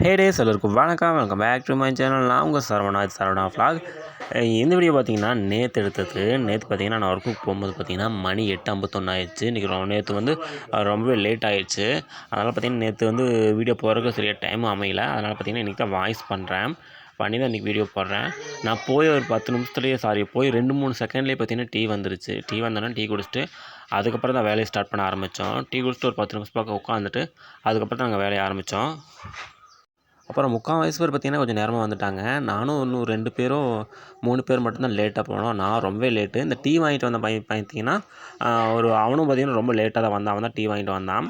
ஹே days எல்லாருக்கும் வணக்கம். Welcome back to my channel நான் உங்கள் சரவணா சரவணா ஃப்ளாக் இந்த வீடியோ பார்த்தீங்கன்னா நேற்று எடுத்தது. நேற்று பார்த்தீங்கன்னா நான் ஒர்க்குக்கு போகும்போது பார்த்தீங்கன்னா மணி எட்டு ஐம்பத்தொன்று ஆயிடுச்சு. இன்றைக்கி ரொம்ப நேற்று வந்து ரொம்பவே லேட் ஆயிடுச்சு. அதனால் பார்த்தீங்கன்னா நேற்று வந்து வீடியோ போகிறதுக்கு சரியாக டைமும் அமையல. அதனால் பார்த்தீங்கன்னா இன்றைக்கி தான் வாய்ஸ் பண்ணுறேன் பண்ணி தான் இன்றைக்கி வீடியோ போடுறேன். நான் போய் ஒரு பத்து நிமிஷத்துலேயே சாரி போய் ரெண்டு மூணு செகண்ட்லேயே பார்த்தீங்கன்னா டீ வந்துருச்சு. டீ வந்தோன்னா டீ குடிச்சிட்டு அதுக்கப்புறம் தான் வேலையை ஸ்டார்ட் பண்ண ஆரம்பித்தோம் டீ குடிச்சிட்டு ஒரு பத்து நிமிஷம் பக்கம் உட்காந்துட்டு அதுக்கப்புறம் தான் நாங்கள் வேலையை ஆரம்பித்தோம் அப்புறம் முக்கால் வயசு பேர் பார்த்திங்கன்னா கொஞ்சம் நேரமாக வந்துட்டாங்க. நானும் இன்னும் ரெண்டு பேரும் மூணு பேர் மட்டும்தான் லேட்டாக போனோம். நான் ரொம்பவே லேட்டு இந்த டீ வாங்கிட்டு வந்த பையன் பார்த்தீங்கன்னா ஒரு அவனும் பார்த்திங்கன்னா ரொம்ப லேட்டாக தான் வந்தான். அவன் தான் டீ வாங்கிட்டு வந்தான்.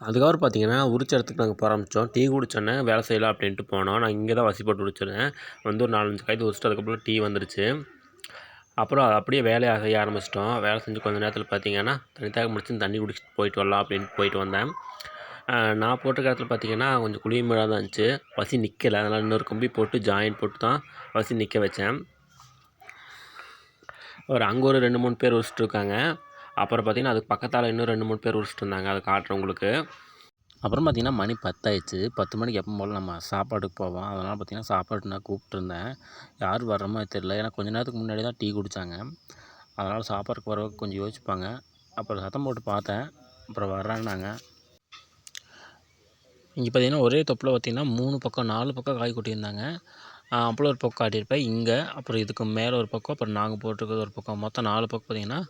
அதுக்கப்புறம் பார்த்தீங்கன்னா உரிச்ச இடத்துக்கு நாங்கள் போக ஆரம்பித்தோம் டீ குடிச்சோன்னே வேலை செய்யலாம் அப்படின்ட்டு போனோம். நான் இங்கே தான் வசி போட்டு குடிச்சிருந்தேன் வந்து ஒரு நாலஞ்சு கைது உரிச்சிட்டு அதுக்கப்புறம் டீ வந்துருச்சு. அப்புறம் அது அப்படியே வேலையை செய்ய ஆரம்பிச்சிட்டோம். வேலை செஞ்சு கொஞ்ச நேரத்தில் பார்த்தீங்கன்னா தனித்தாக முடிச்சு தண்ணி குடிச்சிட்டு போயிட்டு வரலாம் அப்படின்ட்டு போயிட்டு வந்தேன். நான் போட்ட இடத்துல பார்த்தீங்கன்னா கொஞ்சம் குளிர்மையாக தான் இருந்துச்சு. வசி நிற்கலை அதனால் இன்னொரு கம்பி போட்டு ஜாயின் போட்டு தான் வசி நிற்க வச்சேன். ஒரு அங்கே ஒரு ரெண்டு மூணு பேர் உரிச்சிட்டு இருக்காங்க. அப்புறம் பார்த்தீங்கன்னா அதுக்கு பக்கத்தால் இன்னும் ரெண்டு மூணு பேர் உரிச்சிட்டு இருந்தாங்க. அதை காட்டுறேன் உங்களுக்கு. அப்புறம் பார்த்தீங்கன்னா மணி பத்தாயிடுச்சு. பத்து மணிக்கு எப்போ போல் நம்ம சாப்பாடுக்கு போவோம். அதனால் பார்த்திங்கன்னா சாப்பாடு நான் கூப்பிட்டுருந்தேன். யார் வர்ற மாதிரி தெரில ஏன்னா கொஞ்ச நேரத்துக்கு முன்னாடி தான் டீ குடித்தாங்க அதனால் சாப்பாடுக்கு வரவங்க கொஞ்சம் யோசிப்பாங்க. அப்புறம் சத்தம் போட்டு பார்த்தேன். அப்புறம் வர்றாங்கன்னாங்க. இங்கே பார்த்தீங்கன்னா ஒரே தொப்பில் பார்த்தீங்கன்னா மூணு பக்கம் நாலு பக்கம் காய் கொட்டியிருந்தாங்க. ஆஹ் அப்புறம் ஒரு பக்கம் காட்டியிருப்பேன். இங்கே அப்புறம் இதுக்கு மேலே ஒரு பக்கம் அப்புறம் நாங்கள் போட்டிருக்கிறது ஒரு பக்கம். மொத்தம் நாலு பக்கம் பார்த்திங்கன்னா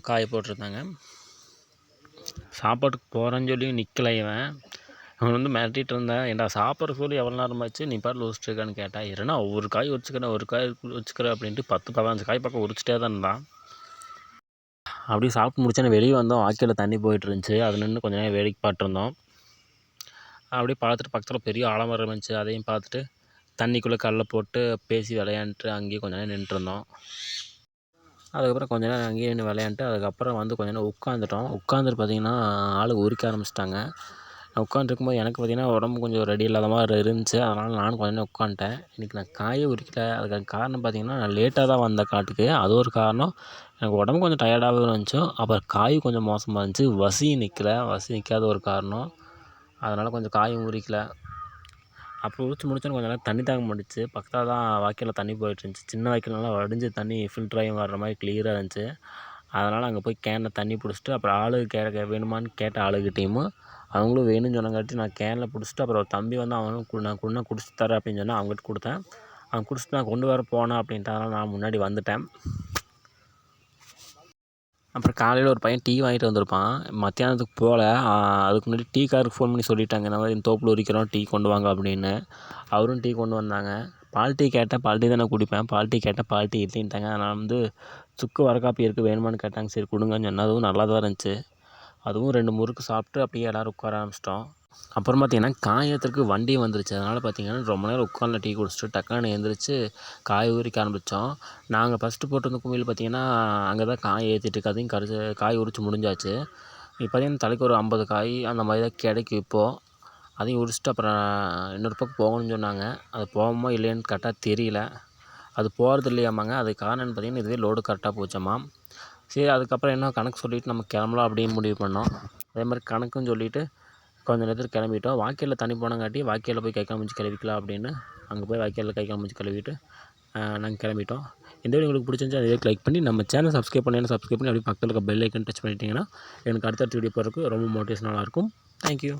காய் போட்டிருந்தாங்க. சாப்பாட்டுக்கு போகிறேன்னு சொல்லி நிற்கல இவன். அவன் வந்து மிரட்டிகிட்டு இருந்தேன். ஏன்டா சாப்பிட்ற சொல்லி எவ்வளோ நேரம் ஆச்சு? நீ பாட்டில் உரிச்சிருக்கான்னு கேட்டேன் இல்லைன்னா ஒரு காய் உரிச்சுக்கிறேன் ஒரு காய் உரிச்சுக்கிறேன் அப்படின்ட்டு பத்து பதினஞ்சு காய் பக்கம் உரிச்சிட்டே தான் இருந்தான். அப்படியே சாப்பிட்டு முடிச்சோன்னே வெளியே வந்தோம். வாய்க்காலில் தண்ணி போயிட்டு இருந்துச்சு. அது நின்று கொஞ்ச நேரம் வேடிக்கை பார்த்துருந்தோம். அப்படியே பார்த்துட்டு பக்கத்தில் பெரிய ஆலமரம் இருந்துச்சு. அதையும் பார்த்துட்டு தண்ணிக்குள்ளே கல்லை போட்டு பேசி விளையாண்ட்டு அங்கேயே கொஞ்ச நேரம் நின்றுருந்தோம் அதுக்கப்புறம் கொஞ்ச நேரம் அங்கேயே நின்று விளையாண்ட்டு அதுக்கப்புறம் வந்து கொஞ்ச நேரம் உட்காந்துட்டோம் உட்காந்துட்டு பார்த்தீங்கன்னா ஆள் உரிக்க ஆரம்பிச்சிட்டாங்க. நான் உட்காந்துருக்கும்போது எனக்கு பார்த்தீங்கன்னா உடம்பு கொஞ்சம் ரெடி இல்லாத மாதிரி இருந்துச்சு. அதனால் நானும் கொஞ்ச நேரம் உட்காந்துட்டேன் இன்றைக்கி நான் காயே உரிக்கல. அதுக்கான காரணம் பார்த்தீங்கன்னா நான் லேட்டாக தான் வந்தேன் காட்டுக்கு. அது ஒரு காரணம். எனக்கு உடம்பு கொஞ்சம் டயர்டாகவே இருந்துச்சு அப்புறம் காய் கொஞ்சம் மோசமாக இருந்துச்சு. வசி நிற்கல வசி நிற்காத ஒரு காரணம். அதனால் கொஞ்சம் காயும் உரிக்கல. அப்புறம் உரித்து முடித்தோன்னே கொஞ்சம் நேரம் தண்ணி தாங்க மாட்டுச்சு பக்கத்தில் தான் வாய்க்காலில் தண்ணி போயிட்டு இருந்துச்சு. சின்ன வாய்க்கால்னால வடிஞ்சு தண்ணி ஃபில்டராகி வர்ற மாதிரி க்ளியராக இருந்துச்சு. அதனால் அங்கே போய் கேனில் தண்ணி பிடிச்சிட்டு அப்புறம் ஆளு கே வேணுமான்னு கேட்ட ஆளுகிட்டேயும் அவங்களும் வேணும்னு சொன்னங்காட்டி நான் கேனில் பிடிச்சிட்டு அப்புறம் ஒரு தம்பி வந்து அவனும் கு- நான் குடினா குடிச்சு தரேன் அப்படின்னு சொன்னால் அவங்ககிட்ட கொடுத்தேன். அவன் குடிச்சிட்டு நான் கொண்டு வர போனேன் அப்படின்ட்டு அதனால் நான் முன்னாடி வந்துட்டேன். அப்புறம் காலையில் ஒரு பையன் டீ வாங்கிட்டு வந்திருப்பான். மத்தியானத்துக்கு போகல அதுக்கு முன்னாடி டீ காருக்கு ஃபோன் பண்ணி சொல்லிட்டாங்க இந்த மாதிரி இந்த தோப்பில் உரிக்கிறோம் டீ கொண்டு வாங்க அப்படின்னு. அவரும் டீ கொண்டு வந்தாங்க. பால் டீ கேட்டால் பால் டீ தான் நான் குடிப்பேன். பால் டீ கேட்டால் பால் டீ இல்லைன்ட்டாங்க அதனால் வந்து சுக்கு வர காப்பி இருக்குது வேணுமான்னு கேட்டாங்க. சரி கொடுங்கன்னு சொன்னேன் அதுவும் நல்லா தான் இருந்துச்சு. அதுவும் ரெண்டு முறுக்கு சாப்பிட்டு அப்படியே எல்லோரும் உட்கார ஆரம்பிச்சிட்டோம். அப்புறம் பார்த்திங்கன்னா காய் வண்டி வந்துருச்சு. அதனால் பார்த்தீங்கன்னா ரொம்ப நேரம் உட்காந்து டீ குடிச்சிட்டு டக்குன்னு எழுந்திரிச்சு காய் உரிக்க ஆரம்பித்தோம் நாங்கள் ஃபஸ்ட்டு போட்டிருந்த குமிழ் பார்த்தீங்கன்னா அங்கே தான் காய் ஏற்றிட்டு அதையும் கரைச்சி காய் உரிச்சு முடிஞ்சாச்சு. இப்போ பார்த்தீங்கன்னா தலைக்கு ஒரு ஐம்பது காய் அந்த மாதிரி தான் கிடைக்கும் இப்போது அதையும் உரிச்சிட்டு அப்புறம் இன்னொரு பக்கம் போகணும்னு சொன்னாங்க. அது போவோமா இல்லையான்னு கரெக்டாக தெரியல. அது போகிறது இல்லையாமாங்க அது காரணம்னு பார்த்தீங்கன்னா இதுவே லோடு கரெக்டாக போச்சாமா சரி அதுக்கப்புறம் என்ன கணக்கு சொல்லிவிட்டு நம்ம கிளம்பலாம் அப்படின்னு முடிவு பண்ணோம். அதே மாதிரி கணக்குன்னு சொல்லிவிட்டு கொஞ்ச நேரத்தில் கிளம்பிட்டோம். வாய்க்காலில் தண்ணி போனங்காட்டி வாய்க்காலில் போய் கை கால் மூஞ்சி கழுவிக்கலாம் அப்படின்னு அங்கே போய் வாய்க்காலில் கை கால் மூஞ்சி கழுவிட்டு நாங்கள் கிளம்பிட்டோம். இந்த வீடியோ உங்களுக்கு பிடிச்சிருந்துச்சு அதே லைக் பண்ணி நம்ம சேனல் சப்ஸ்கிரைப் பண்ணி சப்ஸ்கிரைப் பண்ணி அப்படியே பக்கத்தில் இருக்க பெல் ஐக்கன் டச் பண்ணிட்டீங்கன்னா எனக்கு அடுத்தடுத்த வீடியோ போகிறதுக்கு ரொம்ப மோட்டிவேஷனாக இருக்கும். தேங்க்யூ